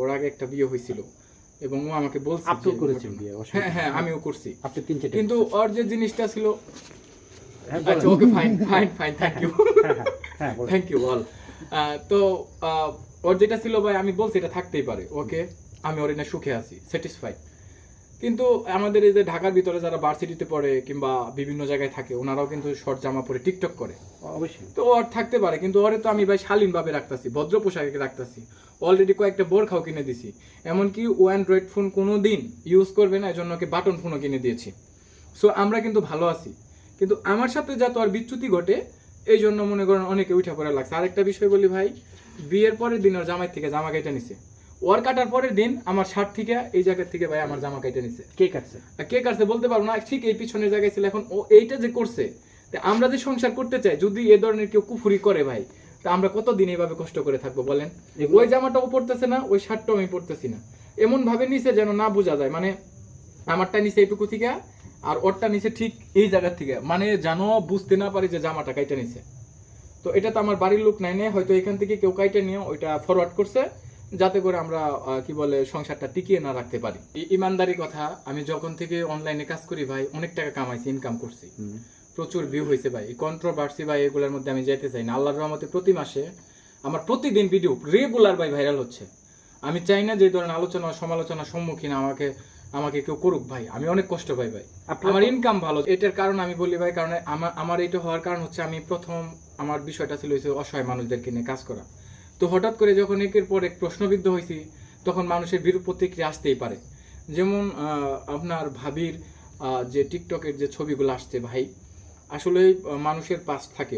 ওর আগে একটা বিয়ে হয়েছিল। এবং ও আমাকে বলছে আপনি করেছেন বিয়ে, হ্যাঁ হ্যাঁ আমিও করছি। আপনি তিন চারটে কিন্তু ওর যে জিনিসটা ছিল হ্যাঁ আচ্ছা okay fine fine fine thank you. Thank you বল। তো ওর যেটা ছিল ভাই আমি বলছি এটা থাকতেই পারে ওকে? আমি ওর এনে সুখে আছি স্যাটিসফাইড কিন্তু আমাদের এই যে ঢাকার ভিতরে যারা ভার্সিটিতে পড়ে কিংবা বিভিন্ন জায়গায় থাকে ওনারাও কিন্তু শর্ট জামা পরে টিকটক করে। অবশ্যই। তো ওর থাকতে পারে কিন্তু ওরে তো আমি ভাই শালীন ভাবে রাখতেছি ভদ্র পোশাকে রাখতেছি। অলরেডি কয়েকটা বোরখাও কিনে দিছি। এমনকি ও অ্যান্ড্রয়েড ফোন কোনো দিন ইউজ করবে না এজন্য ওকে বাটন ফোনও কিনে দিয়েছি। সো আমরা কিন্তু ভালো আছি। কিন্তু আমার সাথে যা তো আর বিচ্যুতি ঘটে এই জন্য মনে করেন অনেকে উঠা পড়া লাগছে। আরেকটা বিষয় বলি ভাই বিয়ের পরের দিন ওর জামাই থেকে জামা কেটে নিছে। ওর কাটার পরের দিন আমার শার্ট থেকে এই জায়গার থেকে ভাই আমার জামা কেটে নিছে। কে কাটছে? আর কে কাটছে বলতে পারব না ঠিক এই পিছনের জায়গায় ছিল এখন ও এইটা যে করছে তা আমরা যে সংসার করতে চাই যদি এ ধরনের কেউ কুফুরি করে ভাই তা আমরা কতদিন এইভাবে কষ্ট করে থাকব বলেন? ওই জামাটাও পড়তেছে না ওই শার্টটাও আমি পড়তেছি না। এমন ভাবে নিছে যেন না বোঝা যায় মানে আমারটা নিচে এইটুকু থেকে আর ওরটা নিচে ঠিক এই জায়গার থেকে মানে যেন বুঝতে না পারি যে জামাটা কাইটা নিছে। তো এটা তো আমার বাড়ির লোক নাই নেই হয়তো এখান থেকে কেউ কাইটা নিয়ে ওইটা ফরওয়ার্ড করছে যাতে করে আমরা কি বলে সংসারটা টিকিয়ে না রাখতে পারি। ইমানদারি কথা আমি যখন থেকে অনলাইনে কাজ করি ভাই অনেক টাকা কামাইছি ইনকাম করছি। প্রচুর ভিউ হয়েছে ভাই। কন্ট্রোভার্সি ভাই এগুলোর মধ্যে আমি যেতে চাই না। আল্লাহর রহমতে প্রতি মাসে আমার প্রতিদিন ভিডিও রেগুলার ভাই ভাইরাল হচ্ছে। আমি চাই না যে এই ধরনের আলোচনা সমালোচনার সম্মুখীন আমাকে আমাকে কেউ করুক ভাই। আমি অনেক কষ্ট পাই ভাই। আমার ইনকাম ভালো। এটার কারণ আমি বলি ভাই কারণ আমার আমার এটা হওয়ার কারণ হচ্ছে আমি প্রথম আমার বিষয়টা ছিল অসহায় মানুষদেরকে নিয়ে কাজ করা। তো হঠাৎ করে যখন একের পর এক প্রশ্নবিদ্ধ হয়েছি তখন মানুষের বিরূপ প্রতিক্রিয়া আসতেই পারে। যেমন আপনার ভাবির যে টিকটকের যে ছবিগুলো আসছে, ভাই আসলে মানুষের পাশ থাকে।